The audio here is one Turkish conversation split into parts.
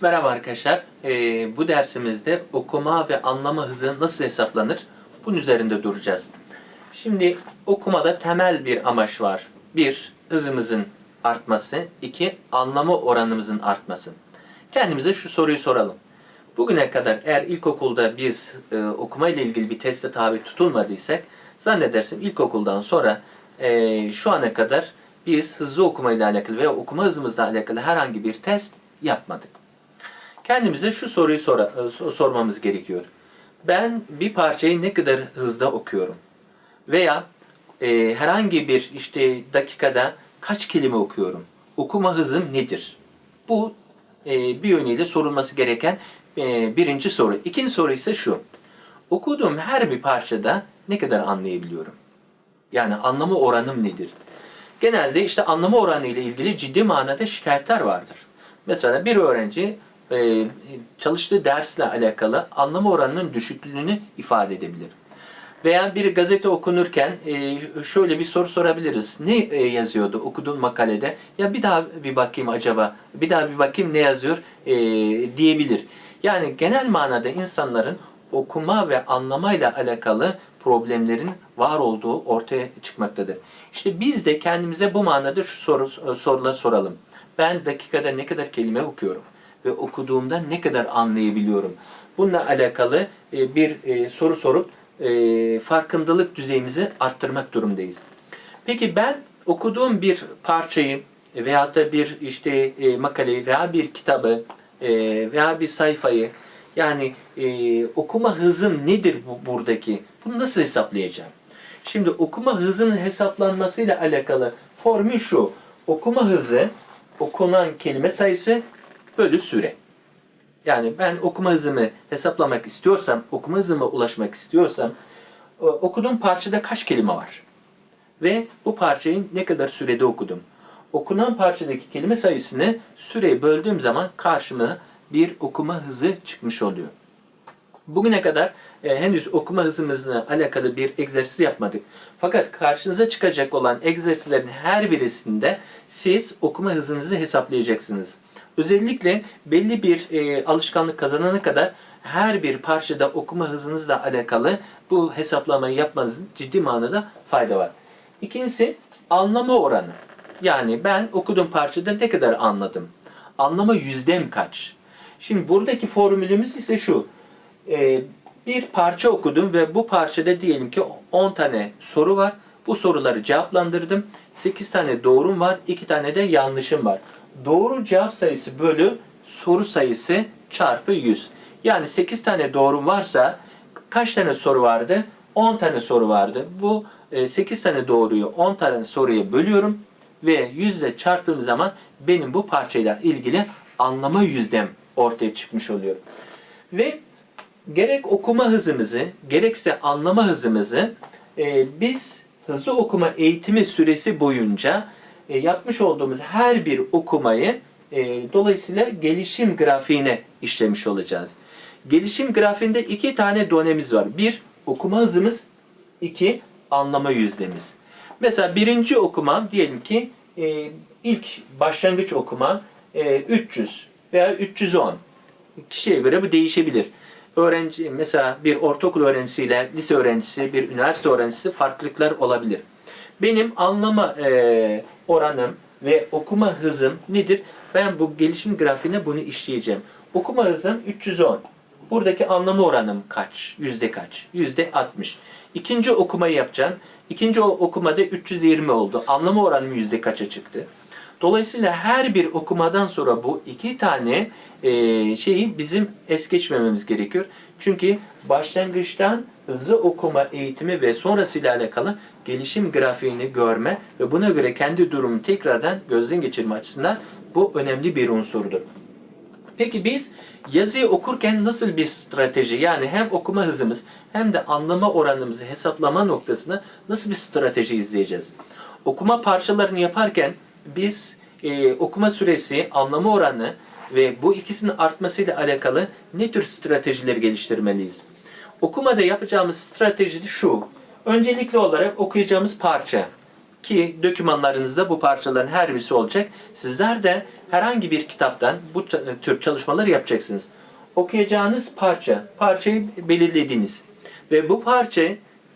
Merhaba arkadaşlar. Ee, bu dersimizde okuma ve anlama hızı nasıl hesaplanır? Bunun üzerinde duracağız. Şimdi okumada temel bir amaç var. Bir, hızımızın artması. iki anlama oranımızın artması. Kendimize şu soruyu soralım. Bugüne kadar eğer ilkokulda biz e, okuma ile ilgili bir teste tabi tutulmadıysak zannedersem ilkokuldan sonra e, şu ana kadar biz hızlı okuma ile alakalı veya okuma hızımızla alakalı herhangi bir test yapmadık. Kendimize şu soruyu sora- e, so- sormamız gerekiyor. Ben bir parçayı ne kadar hızda okuyorum? Veya e, herhangi bir işte dakikada kaç kelime okuyorum? Okuma hızım nedir? Bu e, bir yönüyle sorulması gereken e, birinci soru. İkinci soru ise şu. Okuduğum her bir parçada ne kadar anlayabiliyorum? Yani anlama oranım nedir? Genelde işte anlama oranı ile ilgili ciddi manada şikayetler vardır. Mesela bir öğrenci e, çalıştığı dersle alakalı anlama oranının düşüklüğünü ifade edebilir. Veya bir gazete okunurken e, şöyle bir soru sorabiliriz. Ne e, yazıyordu okuduğun makalede? Ya bir daha bir bakayım acaba, bir daha bir bakayım ne yazıyor e, diyebilir. Yani genel manada insanların okuma ve anlamayla alakalı problemlerin var olduğu ortaya çıkmaktadır. İşte biz de kendimize bu manada şu soru, soruları soralım. Ben dakikada ne kadar kelime okuyorum ve okuduğumda ne kadar anlayabiliyorum? Bununla alakalı e, bir e, soru sorup e, farkındalık düzeyimizi arttırmak durumdayız. Peki ben okuduğum bir parçayı veyahut da bir işte makaleyi veya bir kitabı veya bir sayfayı yani okuma hızım nedir bu buradaki? Bunu nasıl hesaplayacağım? Şimdi okuma hızının hesaplanmasıyla alakalı formül şu. Okuma hızı okunan kelime sayısı bölü süre. Yani ben okuma hızımı hesaplamak istiyorsam, okuma hızıma ulaşmak istiyorsam o- okuduğum parçada kaç kelime var? Ve bu parçayı ne kadar sürede okudum? Okunan parçadaki kelime sayısını süreye böldüğüm zaman karşıma bir okuma hızı çıkmış oluyor. Bugüne kadar e, henüz okuma hızımızla alakalı bir egzersiz yapmadık. Fakat karşınıza çıkacak olan egzersizlerin her birisinde siz okuma hızınızı hesaplayacaksınız. Özellikle belli bir e, alışkanlık kazanana kadar her bir parçada okuma hızınızla alakalı bu hesaplamayı yapmanızın ciddi manada fayda var. İkincisi anlama oranı. Yani ben okuduğum parçada ne kadar anladım? Anlama yüzdem kaç? Şimdi buradaki formülümüz ise şu. Ee, bir parça okudum ve bu parçada diyelim ki 10 tane soru var. Bu soruları cevaplandırdım. 8 tane doğrum var, 2 tane de yanlışım var. Doğru cevap sayısı bölü soru sayısı çarpı 100. Yani 8 tane doğrum varsa kaç tane soru vardı? 10 tane soru vardı. Bu e, 8 tane doğruyu 10 tane soruya bölüyorum ve 100 ile çarptığım zaman benim bu parçayla ilgili anlama yüzdem ortaya çıkmış oluyor. Ve gerek okuma hızımızı gerekse anlama hızımızı e, biz hızlı okuma eğitimi süresi boyunca e, yapmış olduğumuz her bir okumayı e, dolayısıyla gelişim grafiğine işlemiş olacağız. Gelişim grafiğinde iki tane dönemimiz var. Bir, okuma hızımız. iki anlama yüzdemiz. Mesela birinci okumam diyelim ki e, ilk başlangıç okumam e, 300 veya 310. Kişiye göre bu değişebilir. Öğrenci mesela bir ortaokul öğrencisiyle lise öğrencisi, bir üniversite öğrencisi farklılıklar olabilir. Benim anlama e, oranım ve okuma hızım nedir? Ben bu gelişim grafiğine bunu işleyeceğim. Okuma hızım 310. Buradaki anlama oranım kaç? Yüzde kaç? Yüzde 60. İkinci okumayı yapacağım. İkinci okumada 320 oldu. Anlama oranım yüzde kaça çıktı? Dolayısıyla her bir okumadan sonra bu iki tane e, şeyi bizim es geçmememiz gerekiyor. Çünkü başlangıçtan hızlı okuma eğitimi ve sonrasıyla alakalı gelişim grafiğini görme ve buna göre kendi durumunu tekrardan gözden geçirme açısından bu önemli bir unsurdur. Peki biz yazıyı okurken nasıl bir strateji yani hem okuma hızımız hem de anlama oranımızı hesaplama noktasında nasıl bir strateji izleyeceğiz? Okuma parçalarını yaparken biz e, okuma süresi, anlama oranı ve bu ikisinin artmasıyla alakalı ne tür stratejiler geliştirmeliyiz? Okumada yapacağımız strateji de şu. Öncelikli olarak okuyacağımız parça. ki dokümanlarınızda bu parçaların her birisi olacak. Sizler de herhangi bir kitaptan bu t- tür çalışmalar yapacaksınız. Okuyacağınız parça, parçayı belirlediniz. Ve bu parça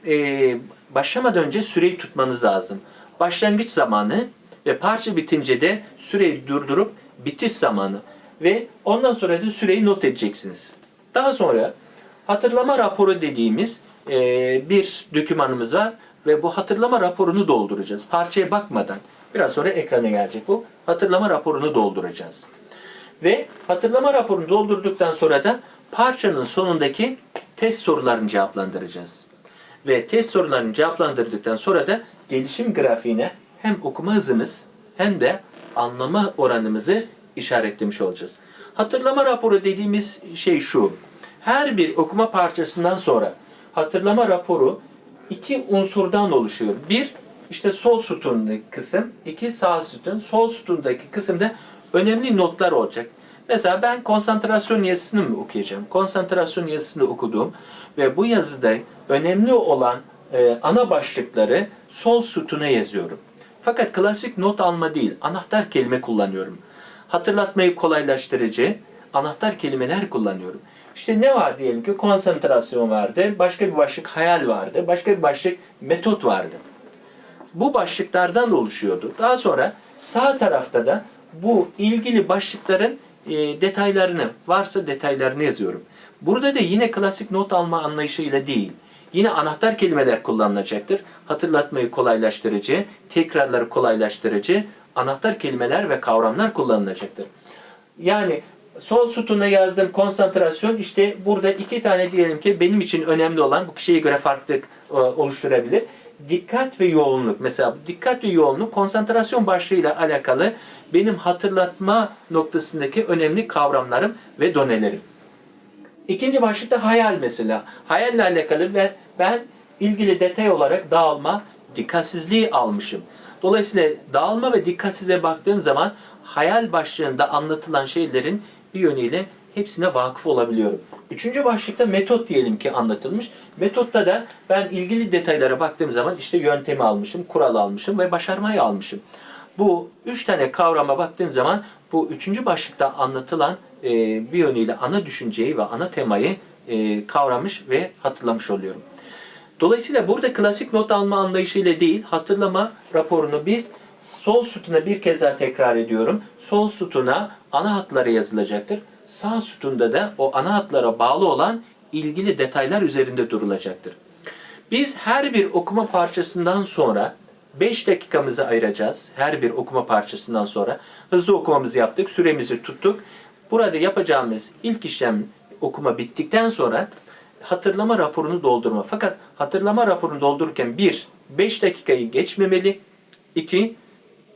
e, başlamadan önce süreyi tutmanız lazım. Başlangıç zamanı ve parça bitince de süreyi durdurup bitiş zamanı ve ondan sonra da süreyi not edeceksiniz. Daha sonra hatırlama raporu dediğimiz e, bir dokümanımız var ve bu hatırlama raporunu dolduracağız. Parçaya bakmadan. Biraz sonra ekrana gelecek bu. Hatırlama raporunu dolduracağız. Ve hatırlama raporunu doldurduktan sonra da parçanın sonundaki test sorularını cevaplandıracağız. Ve test sorularını cevaplandırdıktan sonra da gelişim grafiğine hem okuma hızımız hem de anlama oranımızı işaretlemiş olacağız. Hatırlama raporu dediğimiz şey şu. Her bir okuma parçasından sonra hatırlama raporu iki unsurdan oluşuyor. Bir, işte sol sütundaki kısım, iki sağ sütun. Sol sütundaki kısımda önemli notlar olacak. Mesela ben konsantrasyon yazısını mı okuyacağım? Konsantrasyon yazısını okudum ve bu yazıda önemli olan e, ana başlıkları sol sütuna yazıyorum. Fakat klasik not alma değil, anahtar kelime kullanıyorum. Hatırlatmayı kolaylaştırıcı anahtar kelimeler kullanıyorum. İşte ne var diyelim ki konsantrasyon vardı, başka bir başlık hayal vardı, başka bir başlık metot vardı. Bu başlıklardan oluşuyordu. Daha sonra sağ tarafta da bu ilgili başlıkların e, detaylarını, varsa detaylarını yazıyorum. Burada da yine klasik not alma anlayışıyla değil, yine anahtar kelimeler kullanılacaktır. Hatırlatmayı kolaylaştırıcı, tekrarları kolaylaştırıcı anahtar kelimeler ve kavramlar kullanılacaktır. Yani sol sütuna yazdığım konsantrasyon işte burada iki tane diyelim ki benim için önemli olan bu kişiye göre farklılık e, oluşturabilir. Dikkat ve yoğunluk. Mesela dikkat ve yoğunluk konsantrasyon başlığıyla alakalı benim hatırlatma noktasındaki önemli kavramlarım ve donelerim. İkinci başlıkta hayal mesela. Hayalle alakalı ve ben ilgili detay olarak dağılma, dikkatsizliği almışım. Dolayısıyla dağılma ve dikkatsizliğe baktığım zaman hayal başlığında anlatılan şeylerin bir yönüyle hepsine vakıf olabiliyorum. Üçüncü başlıkta metot diyelim ki anlatılmış. Metotta da ben ilgili detaylara baktığım zaman işte yöntemi almışım, kural almışım ve başarmayı almışım. Bu üç tane kavrama baktığım zaman bu üçüncü başlıkta anlatılan e, bir yönüyle ana düşünceyi ve ana temayı e, kavramış ve hatırlamış oluyorum. Dolayısıyla burada klasik not alma anlayışıyla değil, hatırlama raporunu biz sol sütuna bir kez daha tekrar ediyorum. Sol sütuna ana hatları yazılacaktır. Sağ sütunda da o ana hatlara bağlı olan ilgili detaylar üzerinde durulacaktır. Biz her bir okuma parçasından sonra 5 dakikamızı ayıracağız. Her bir okuma parçasından sonra hızlı okumamızı yaptık, süremizi tuttuk. Burada yapacağımız ilk işlem okuma bittikten sonra hatırlama raporunu doldurma. Fakat hatırlama raporunu doldururken bir, 5 dakikayı geçmemeli. iki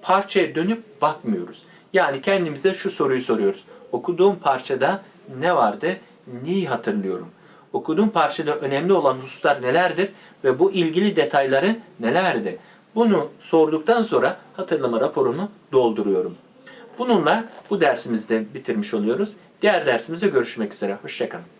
parçaya dönüp bakmıyoruz. Yani kendimize şu soruyu soruyoruz. Okuduğum parçada ne vardı? Neyi hatırlıyorum? Okuduğum parçada önemli olan hususlar nelerdir ve bu ilgili detayları nelerdi? Bunu sorduktan sonra hatırlama raporunu dolduruyorum. Bununla bu dersimizi de bitirmiş oluyoruz. Diğer dersimizde görüşmek üzere. Hoşçakalın.